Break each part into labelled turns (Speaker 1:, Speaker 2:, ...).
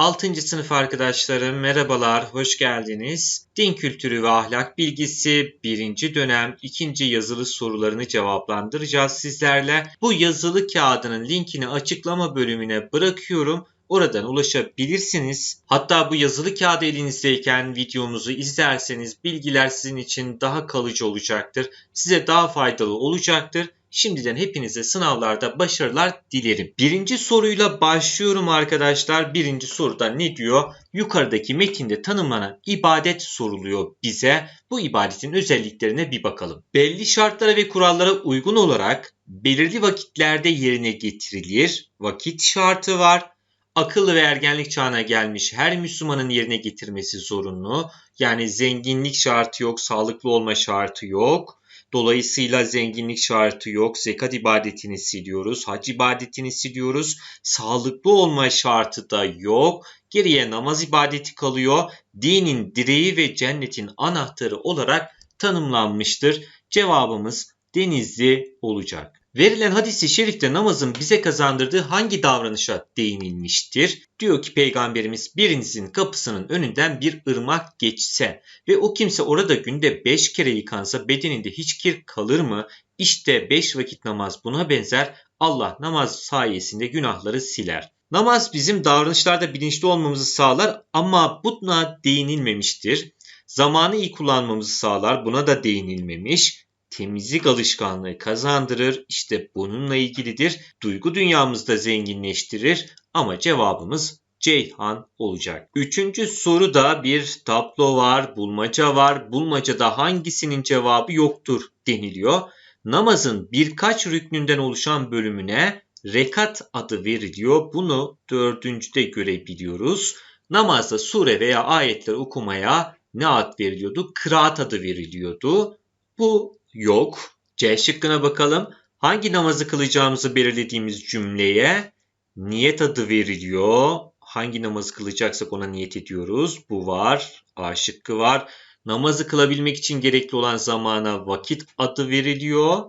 Speaker 1: 6. sınıf arkadaşlarım merhabalar, hoş geldiniz. Din kültürü ve ahlak bilgisi 1. dönem 2. yazılı sorularını cevaplandıracağız sizlerle. Bu yazılı kağıdının linkini açıklama bölümüne bırakıyorum. Oradan ulaşabilirsiniz. Hatta bu yazılı kağıdı elinizdeyken videomuzu izlerseniz bilgiler sizin için daha kalıcı olacaktır. Size daha faydalı olacaktır. Şimdiden hepinize sınavlarda başarılar dilerim. Birinci soruyla başlıyorum arkadaşlar. Birinci soruda ne diyor? Yukarıdaki metinde tanımlanan ibadet soruluyor bize. Bu ibadetin özelliklerine bir bakalım. Belli şartlara ve kurallara uygun olarak belirli vakitlerde yerine getirilir. Vakit şartı var. Akıllı ve ergenlik çağına gelmiş her Müslümanın yerine getirmesi zorunlu. Yani zenginlik şartı yok, sağlıklı olma şartı yok. Dolayısıyla zenginlik şartı yok. Zekat ibadetini siliyoruz. Hac ibadetini siliyoruz. Sağlıklı olma şartı da yok. Geriye namaz ibadeti kalıyor. Dinin direği ve cennetin anahtarı olarak tanımlanmıştır. Cevabımız Denizli olacak. Verilen hadisi şerifte namazın bize kazandırdığı hangi davranışa değinilmiştir? Diyor ki peygamberimiz birinizin kapısının önünden bir ırmak geçse ve o kimse orada günde beş kere yıkansa bedeninde hiç kir kalır mı? İşte beş vakit namaz buna benzer Allah namaz sayesinde günahları siler. Namaz bizim davranışlarda bilinçli olmamızı sağlar ama buna değinilmemiştir. Zamanı iyi kullanmamızı sağlar buna da değinilmemiş temizlik alışkanlığı kazandırır. İşte bununla ilgilidir. Duygu dünyamızda zenginleştirir ama cevabımız Ceyhan olacak. Üçüncü soruda bir tablo var, bulmaca var. Bulmacada hangisinin cevabı yoktur deniliyor. Namazın birkaç rüknünden oluşan bölümüne rekat adı veriliyor. Bunu dördüncüde görebiliyoruz. Namazda sure veya ayetler okumaya ne ad veriliyordu? Kıraat adı veriliyordu. Bu yok. C şıkkına bakalım. Hangi namazı kılacağımızı belirlediğimiz cümleye niyet adı veriliyor. Hangi namazı kılacaksak ona niyet ediyoruz. Bu var. A şıkkı var. Namazı kılabilmek için gerekli olan zamana vakit adı veriliyor.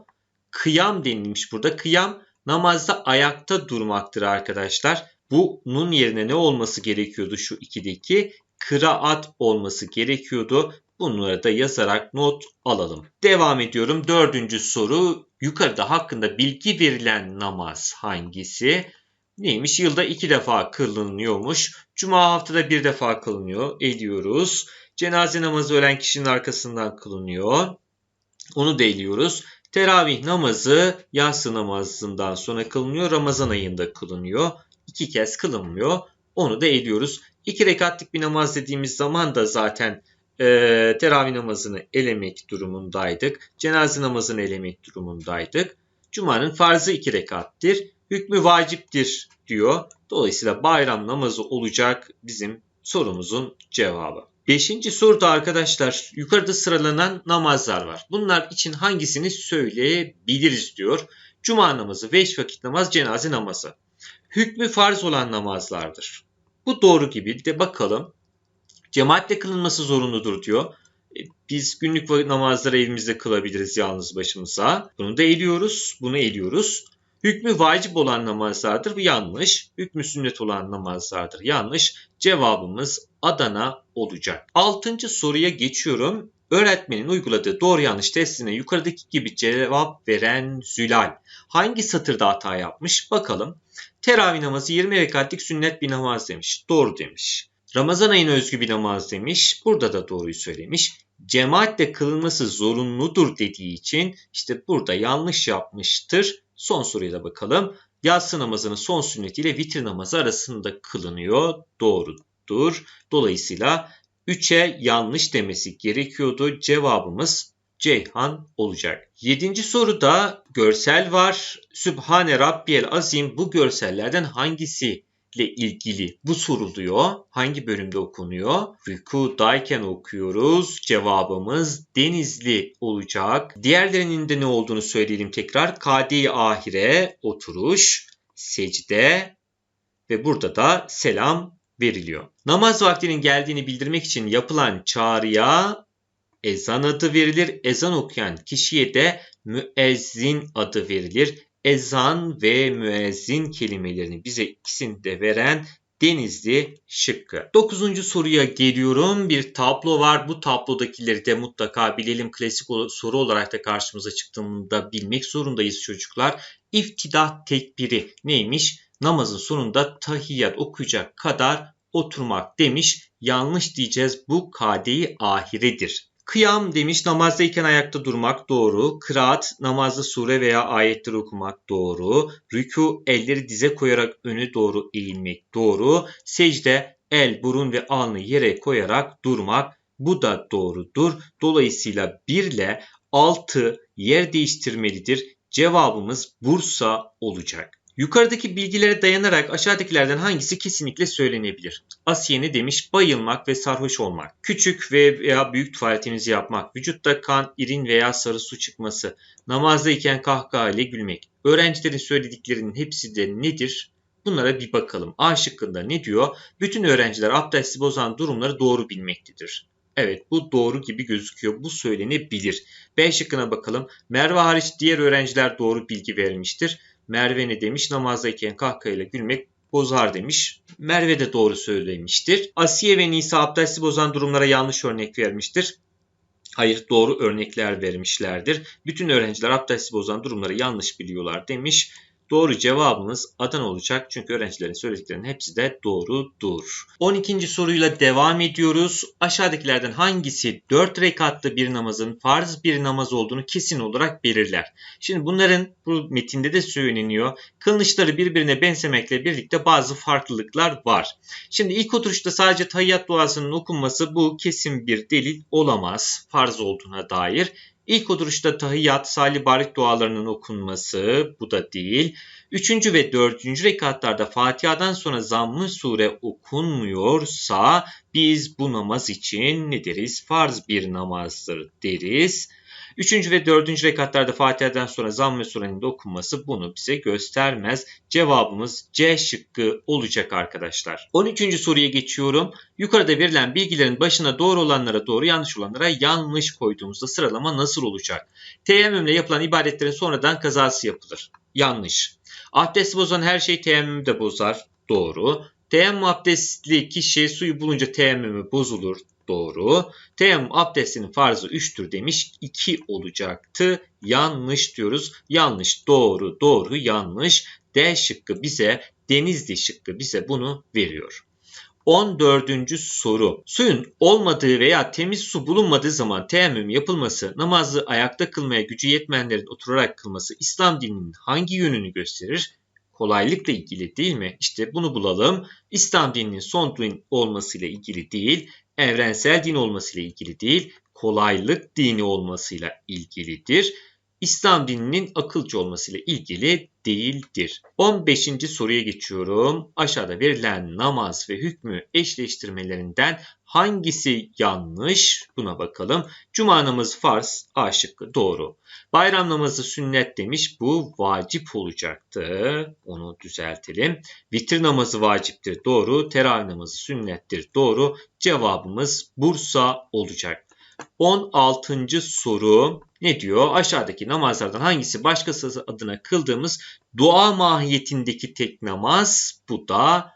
Speaker 1: Kıyam denilmiş burada. Kıyam namazda ayakta durmaktır arkadaşlar. Bunun yerine ne olması gerekiyordu şu ikideki? Kıraat olması gerekiyordu. Bunları da yazarak not alalım. Devam ediyorum. Dördüncü soru. Yukarıda hakkında bilgi verilen namaz hangisi? Neymiş? Yılda iki defa kılınıyormuş. Cuma haftada bir defa kılınıyor. Ediyoruz. Cenaze namazı ölen kişinin arkasından kılınıyor. Onu da eliyoruz. Teravih namazı yatsı namazından sonra kılınıyor. Ramazan ayında kılınıyor. İki kez kılınmıyor. Onu da ediyoruz. İki rekatlık bir namaz dediğimiz zaman da zaten e, teravih namazını elemek durumundaydık. Cenaze namazını elemek durumundaydık. Cuma'nın farzı iki rekattir. Hükmü vaciptir diyor. Dolayısıyla bayram namazı olacak bizim sorumuzun cevabı. Beşinci soruda arkadaşlar yukarıda sıralanan namazlar var. Bunlar için hangisini söyleyebiliriz diyor. Cuma namazı, beş vakit namaz, cenaze namazı. Hükmü farz olan namazlardır. Bu doğru gibi de bakalım. Cemaatle kılınması zorunludur diyor. E, biz günlük namazları evimizde kılabiliriz yalnız başımıza. Bunu da eliyoruz. Bunu eliyoruz. Hükmü vacip olan namazlardır. Bu yanlış. Hükmü sünnet olan namazlardır. Yanlış. Cevabımız Adana olacak. Altıncı soruya geçiyorum. Öğretmenin uyguladığı doğru yanlış testine yukarıdaki gibi cevap veren Zülal hangi satırda hata yapmış? Bakalım. Teravih namazı 20 rekatlik sünnet bir namaz demiş. Doğru demiş. Ramazan ayına özgü bir namaz demiş. Burada da doğruyu söylemiş. Cemaatle kılınması zorunludur dediği için işte burada yanlış yapmıştır. Son soruya da bakalım. Yatsı namazının son sünnetiyle vitir namazı arasında kılınıyor. Doğrudur. Dolayısıyla 3'e yanlış demesi gerekiyordu. Cevabımız Ceyhan olacak. Yedinci soruda görsel var. Sübhane Rabbiyel Azim bu görsellerden hangisi ile ilgili bu soruluyor. Hangi bölümde okunuyor? Rükudayken okuyoruz. Cevabımız Denizli olacak. Diğerlerinin de ne olduğunu söyleyelim tekrar. Kadi ahire oturuş, secde ve burada da selam veriliyor. Namaz vaktinin geldiğini bildirmek için yapılan çağrıya ezan adı verilir. Ezan okuyan kişiye de müezzin adı verilir ezan ve müezzin kelimelerini bize ikisini de veren Denizli şıkkı. Dokuzuncu soruya geliyorum. Bir tablo var. Bu tablodakileri de mutlaka bilelim. Klasik soru olarak da karşımıza çıktığında bilmek zorundayız çocuklar. İftidah tekbiri neymiş? Namazın sonunda tahiyyat okuyacak kadar oturmak demiş. Yanlış diyeceğiz. Bu kade ahiredir. Kıyam demiş namazdayken ayakta durmak doğru. Kıraat namazda sure veya ayetleri okumak doğru. Rükû elleri dize koyarak önü doğru eğilmek doğru. Secde el, burun ve alnı yere koyarak durmak bu da doğrudur. Dolayısıyla 1 ile 6 yer değiştirmelidir. Cevabımız Bursa olacak. Yukarıdaki bilgilere dayanarak aşağıdakilerden hangisi kesinlikle söylenebilir? Asiye ne demiş? Bayılmak ve sarhoş olmak. Küçük veya büyük tuvaletinizi yapmak. Vücutta kan, irin veya sarı su çıkması. Namazdayken kahkaha ile gülmek. Öğrencilerin söylediklerinin hepsi de nedir? Bunlara bir bakalım. A şıkkında ne diyor? Bütün öğrenciler abdesti bozan durumları doğru bilmektedir. Evet bu doğru gibi gözüküyor. Bu söylenebilir. B şıkkına bakalım. Merve hariç diğer öğrenciler doğru bilgi vermiştir. Merve ne demiş? Namazdayken kahkahayla gülmek bozar demiş. Merve de doğru söylemiştir. Asiye ve Nisa abdesti bozan durumlara yanlış örnek vermiştir. Hayır doğru örnekler vermişlerdir. Bütün öğrenciler abdesti bozan durumları yanlış biliyorlar demiş. Doğru cevabımız Adana olacak çünkü öğrencilerin söylediklerinin hepsi de doğrudur. 12. soruyla devam ediyoruz. Aşağıdakilerden hangisi 4 rekatlı bir namazın farz bir namaz olduğunu kesin olarak belirler? Şimdi bunların bu metinde de söyleniyor. Kılınışları birbirine benzemekle birlikte bazı farklılıklar var. Şimdi ilk oturuşta sadece tahiyyat duasının okunması bu kesin bir delil olamaz farz olduğuna dair. İlk oturuşta tahiyyat, salih barik dualarının okunması bu da değil. Üçüncü ve dördüncü rekatlarda Fatiha'dan sonra zammı sure okunmuyorsa biz bu namaz için ne deriz? Farz bir namazdır deriz. Üçüncü ve dördüncü rekatlarda Fatiha'dan sonra zamm-ı surenin de okunması bunu bize göstermez. Cevabımız C şıkkı olacak arkadaşlar. 13. soruya geçiyorum. Yukarıda verilen bilgilerin başına doğru olanlara doğru yanlış olanlara yanlış koyduğumuzda sıralama nasıl olacak? Teyemmümle yapılan ibadetlerin sonradan kazası yapılır. Yanlış. Abdesti bozan her şey teyemmümü de bozar. Doğru. Teyemmüm abdestli kişi suyu bulunca teyemmümü bozulur. Doğru. Teyemmüm abdestinin farzı 3'tür demiş. 2 olacaktı. Yanlış diyoruz. Yanlış, doğru, doğru, yanlış. D şıkkı bize, Denizli şıkkı bize bunu veriyor. 14. soru. Suyun olmadığı veya temiz su bulunmadığı zaman teyemmüm yapılması, namazı ayakta kılmaya gücü yetmeyenlerin oturarak kılması İslam dininin hangi yönünü gösterir? Kolaylıkla ilgili değil mi? İşte bunu bulalım. İslam dininin son din olmasıyla ilgili değil, evrensel din olmasıyla ilgili değil, kolaylık dini olmasıyla ilgilidir. İslam dininin akılcı olmasıyla ilgili değildir. 15. soruya geçiyorum. Aşağıda verilen namaz ve hükmü eşleştirmelerinden hangisi yanlış? Buna bakalım. Cuma namazı farz, A şıkkı doğru. Bayram namazı sünnet demiş. Bu vacip olacaktı. Onu düzeltelim. Vitir namazı vaciptir. Doğru. Teravih namazı sünnettir. Doğru. Cevabımız Bursa olacak. 16. soru ne diyor? Aşağıdaki namazlardan hangisi başkası adına kıldığımız dua mahiyetindeki tek namaz? Bu da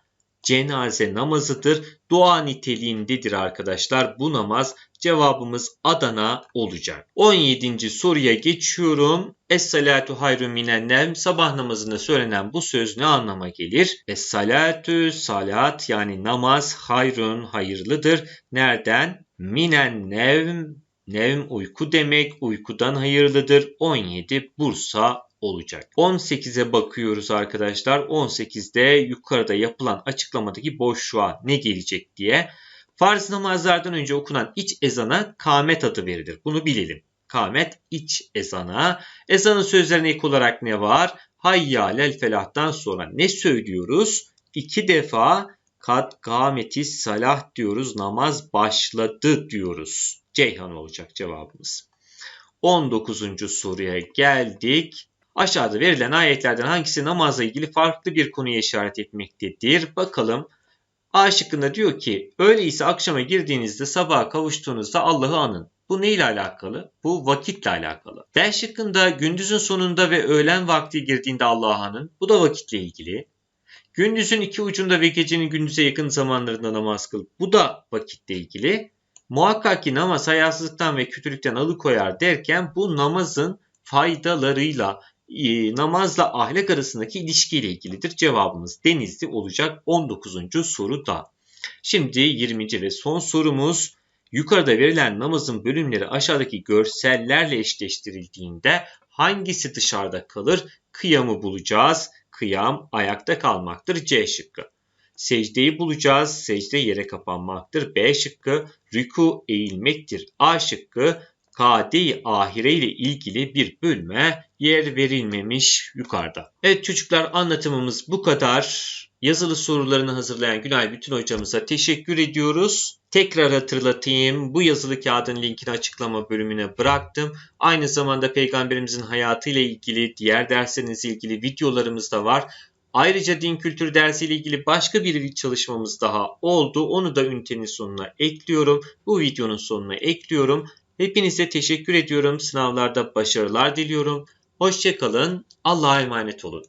Speaker 1: cenaze namazıdır. Dua niteliğindedir arkadaşlar. Bu namaz cevabımız Adana olacak. 17. soruya geçiyorum. Es-salatu hayrun minen Sabah namazında söylenen bu söz ne anlama gelir? Es-salatu salat yani namaz hayrun hayırlıdır. Nereden? Minen nevm Nevm uyku demek, uykudan hayırlıdır. 17 Bursa olacak. 18'e bakıyoruz arkadaşlar. 18'de yukarıda yapılan açıklamadaki boşluğa ne gelecek diye. Farz namazlardan önce okunan iç ezana kamet adı verilir. Bunu bilelim. Kamet iç ezana. Ezanın sözlerine ek olarak ne var? Hayya lel felahtan sonra ne söylüyoruz? İki defa kat kameti salah diyoruz. Namaz başladı diyoruz. Ceyhan olacak cevabımız. 19. soruya geldik. Aşağıda verilen ayetlerden hangisi namazla ilgili farklı bir konuya işaret etmektedir? Bakalım. A şıkkında diyor ki öyleyse akşama girdiğinizde sabaha kavuştuğunuzda Allah'ı anın. Bu ne ile alakalı? Bu vakitle alakalı. B şıkkında gündüzün sonunda ve öğlen vakti girdiğinde Allah'ı anın. Bu da vakitle ilgili. Gündüzün iki ucunda ve gecenin gündüze yakın zamanlarında namaz kıl. Bu da vakitle ilgili. Muhakkak ki namaz hayasızlıktan ve kötülükten alıkoyar derken bu namazın faydalarıyla e, namazla ahlak arasındaki ilişkiyle ilgilidir. Cevabımız denizli olacak 19. soruda. Şimdi 20. ve son sorumuz yukarıda verilen namazın bölümleri aşağıdaki görsellerle eşleştirildiğinde hangisi dışarıda kalır? Kıyamı bulacağız. Kıyam ayakta kalmaktır C şıkkı. Secdeyi bulacağız. Secde yere kapanmaktır. B şıkkı. Rüku eğilmektir. A şıkkı. Kade-i ahire ile ilgili bir bölüme yer verilmemiş yukarıda. Evet çocuklar anlatımımız bu kadar. Yazılı sorularını hazırlayan Günay Bütün hocamıza teşekkür ediyoruz. Tekrar hatırlatayım bu yazılı kağıdın linkini açıklama bölümüne bıraktım. Aynı zamanda peygamberimizin hayatıyla ilgili diğer derslerinizle ilgili videolarımız da var. Ayrıca din kültürü dersiyle ilgili başka bir çalışmamız daha oldu. Onu da ünitenin sonuna ekliyorum. Bu videonun sonuna ekliyorum. Hepinize teşekkür ediyorum. Sınavlarda başarılar diliyorum. Hoşçakalın. Allah'a emanet olun.